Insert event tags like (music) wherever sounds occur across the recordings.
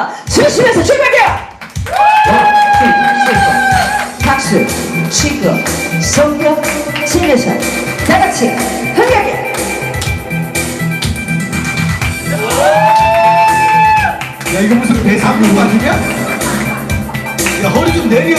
자, 조심해서 출발해요! 박수, 치고, 성격, 진해서 다 같이 흥하게! 야 이거 무슨 배상금 같으냐? 야 허리 좀 내려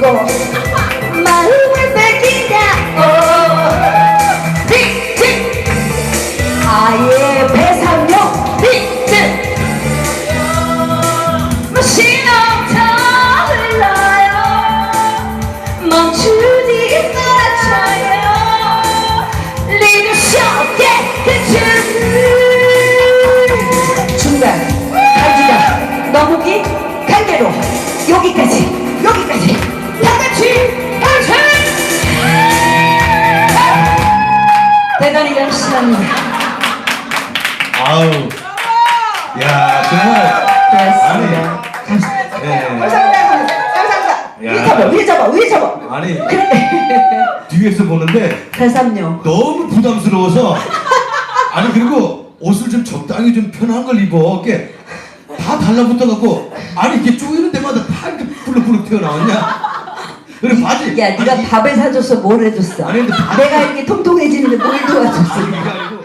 God 열심합니다. 아우 야 정말. 고맙습니다. 예. 감사합니다. 감사합니다. 야. 위에 잡아 위에 잡아 위에 잡아 아니. 그래. (laughs) 뒤에서 보는데 대삼룡 너무 부담스러워서. 아니 그리고 옷을 좀 적당히 좀 편한 걸 입어. 이게 다 달라붙어 갖고. 아니 이게 쪼이는 데마다 다 이렇게 불룩불룩 튀어나왔냐 그리고 바지? 야 네가 밥을 사줘서 뭘 해줬어? 아니, 근데 밥- 내가 이렇게 통통해지는데 뭘 도와줬어? 이게 아니고